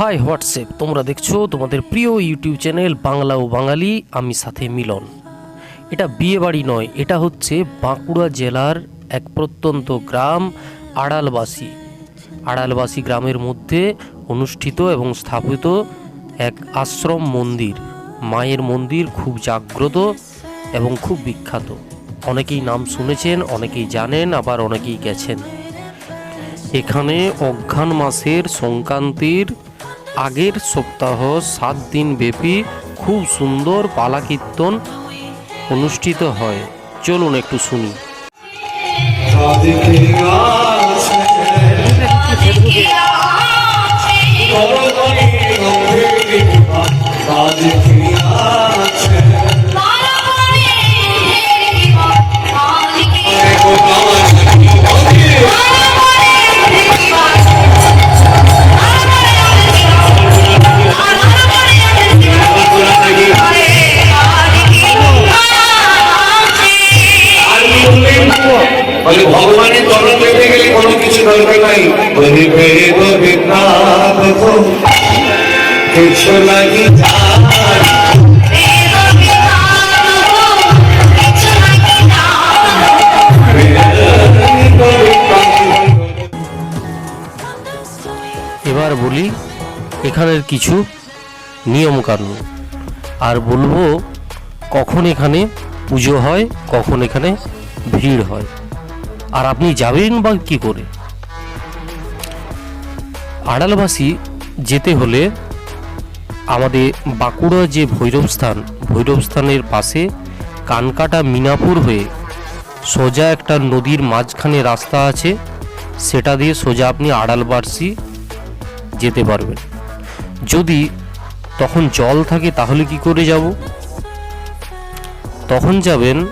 High WhatsApp তোমরা দেখছ তোমাদের প্রিয় ইউটিউব চ্যানেল বাংলা ও বাঙালি, আমি সাথে মিলন। এটা বিয়ে বাড়ি নয়, এটা হচ্ছে বাঁকুড়া জেলার এক প্রত্যন্ত গ্রাম, আড়ালবাসী। আড়ালবাসী গ্রামের মধ্যে অনুষ্ঠিত এবং স্থাপিত এক আশ্রম মন্দির। মায়ের মন্দির খুব জাগ্রত এবং খুব বিখ্যাত। অনেকেই নাম শুনেছেন, অনেকেই জানেন, আবার অনেকেই গেছেন। এখানে অঘ্রাণ মাসের সংক্রান্তির আগের সপ্তাহ সাত দিন ব্যাপী খুব সুন্দর পালা কীর্তন অনুষ্ঠিত হয়। চলুন একটু শুনি। বলে কিছু লাগি এবার বলি এখানের কিছু নিয়ম কানুন আর বলব কখন এখানে পুজো হয়, কখন এখানে ভিড় হয়। আর আপনি যাবেন বা কি করে? আড়ালবাসী যেতে হলে আমাদের বাঁকুড়া যে ভৈরবস্থান ভৈরবস্থানের পাশে কানকাটা মিনাপুর হয়ে সোজা একটা নদীর মাঝখানে রাস্তা আছে, সেটা দিয়ে সোজা আপনি আড়ালবাসী যেতে পারবেন। যদি তখন জল থাকে তাহলে কি করে যাব? তখন যাবেন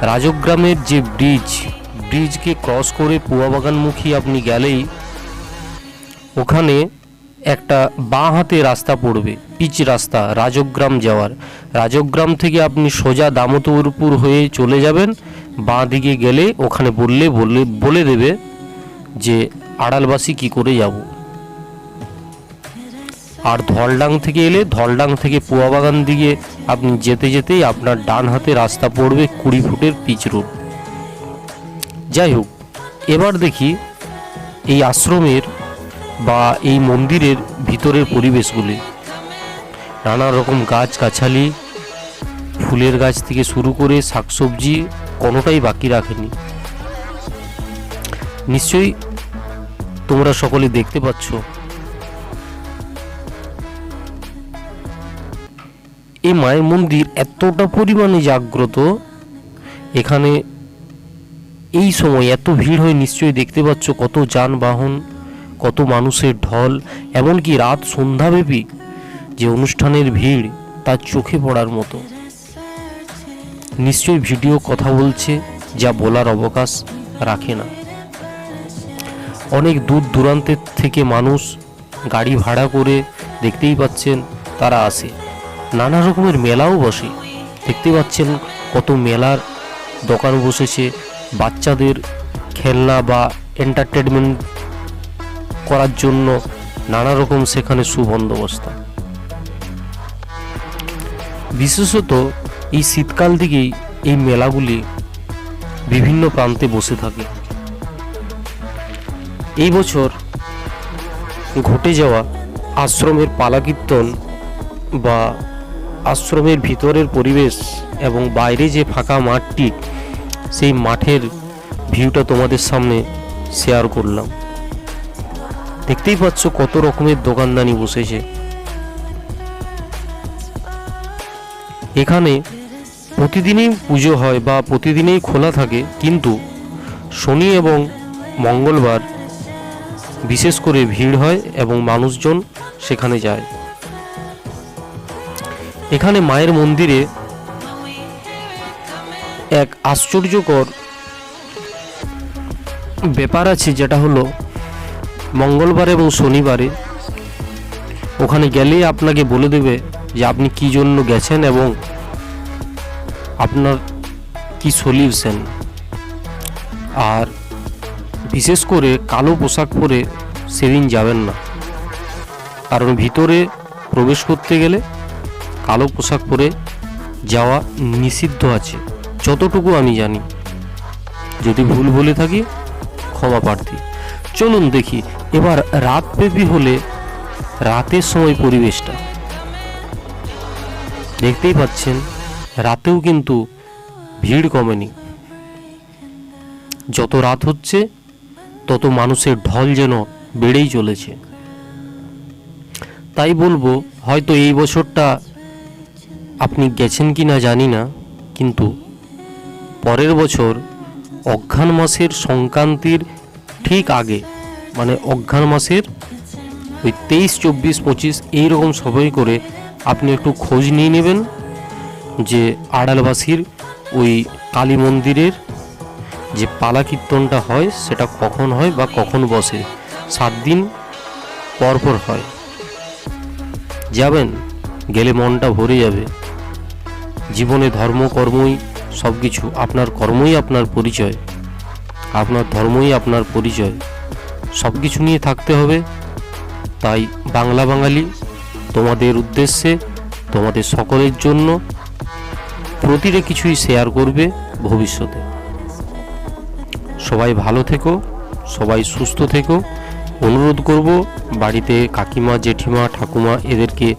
রাজগ্রামের যে ব্রিজ, ব্রিজকে ক্রস করে পুয়াবাগানমুখী আপনি গেলেই ওখানে একটা বাঁ হাতে রাস্তা পড়বে, পিচ রাস্তা, রাজগ্রাম যাওয়ার। রাজগ্রাম থেকে আপনি সোজা দামোদরপুর হয়ে চলে যাবেন, বাঁ দিকে গেলে ওখানে বললে বললে বলে দেবে যে আড়ালবাসী কি করে যাব। আর ধলডাং থেকে এলে, ধলডাং থেকে পুয়াবাগান দিকে আপনি যেতে যেতেই আপনার ডান হাতে রাস্তা পড়বে কুড়ি ফুটের পিচ রোড। যাই হোক, এবার দেখি এই আশ্রমের বা এই মন্দিরের ভিতরের পরিবেশগুলি। নানা রকম গাছ গাছালি, ফুলের গাছ থেকে শুরু করে শাকসবজি কোনোটাই বাকি রাখেনি। নিশ্চয়ই তোমরা সকলে দেখতে পাচ্ছ। এই মায়ের মন্দির এতটা পরিমাণে জাগ্রত, এখানে এই সময় এত ভিড় হয় নিশ্চয়ই দেখতে পাচ্ছ কত যানবাহন কত মানুষের ঢল, এমনকি রাত সন্ধ্যাব্যাপী যে অনুষ্ঠানের ভিড় তার চোখে পড়ার মতো। নিশ্চয়ই ভিডিও কথা বলছে, যা বলার অবকাশ রাখে না। অনেক দূর দূরান্তের থেকে মানুষ গাড়ি ভাড়া করে দেখতেই পাচ্ছেন তারা আসে। নানা রকমের মেলাও বসে। দেখতে পাচ্ছেন কত মেলার দোকান বসেছে। বাচ্চাদের খেলনা বা এন্টারটেনমেন্ট করার জন্য নানা রকম সেখানে সুবন্দোবস্ত। বিশেষত এই শীতকাল দিকেই এই মেলাগুলি বিভিন্ন প্রান্তে বসে থাকে। এই বছর ঘটে যাওয়া আশ্রমের পালা কীর্তন বা আশ্রমের ভিতরের পরিবেশ এবং বাইরে যে ফাঁকা মাঠটি, সেই মাঠের ভিউটা তোমাদের সামনে শেয়ার করলাম। দেখতেই পাচ্ছ কত রকমের দোকানদানি বসেছে। এখানে প্রতিদিনই পুজো হয় বা প্রতিদিনই খোলা থাকে, কিন্তু শনি এবং মঙ্গলবার বিশেষ করে ভিড় হয় এবং মানুষজন সেখানে যায়। এখানে মায়ের মন্দিরে এক আশ্চর্যকর ব্যাপার আছে যেটা হলো মঙ্গলবার এবং শনিবারে ওখানে গেলে আপনাকে বলে দেবে যে আপনি কি জন্য গেছেন এবং আপনার কি সলিউশন আর বিশেষ করে কালো পোশাক পরে সেদিন যাবেন না। কারণ ভিতরে প্রবেশ করতে গেলে কালো পোশাক পরে যাওয়া নিষিদ্ধ আছে। যতটুকু আমি জানি। যদি ভুল বলে থাকি, ক্ষমা প্রার্থী। চলুন দেখি, এবার রাতব্যাপী হলে রাতের সময় পরিবেশটা। দেখতেই পাচ্ছেন, রাতেও কিন্তু ভিড় কমেনি। যত রাত হচ্ছে, তত মানুষের ঢল যেন বেড়েই চলেছে। তাই বলব, হয়তো এই বছরটা আপনি গেছেন কি না জানি না, কিন্তু পরের বছর অঘ্রাণ মাসের সংক্রান্তির ঠিক আগে মানে অঘ্রাণ মাসের ওই তেইশ, চব্বিশ, পঁচিশ, এইরকম সময় করে আপনি একটু খোঁজ নিয়ে নেবেন যে আড়ালবাসীর ওই কালী মন্দিরের যে পালা কীর্তনটা হয়, সেটা কখন হয় বা কখন বসে, সাত দিন পর পর হয়। যাবেন, গেলে মনটা ভরে যাবে। জীবনে ধর্ম, কর্মই সব কিছু আপনার কর্মই আপনার পরিচয়। আপনার ধর্মই আপনার পরিচয়। সব কিছু নিয়ে থাকতে হবে। তাই বাংলা বাঙালি, তোমাদের উদ্দেশ্যে, তোমাদের সকলের জন্য প্রতিটা কিছুই শেয়ার করবে ভবিষ্যতে। সবাই ভালো থেকো, সবাই সুস্থ থেকো। অনুরোধ করব, বাড়িতে কাকিমা, জেঠিমা, ঠাকুমা এদেরকে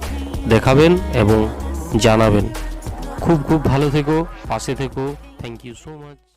দেখাবেন এবং জানাবেন। খুব খুব ভালো থেকো, পাশে থেকো। Thank you so much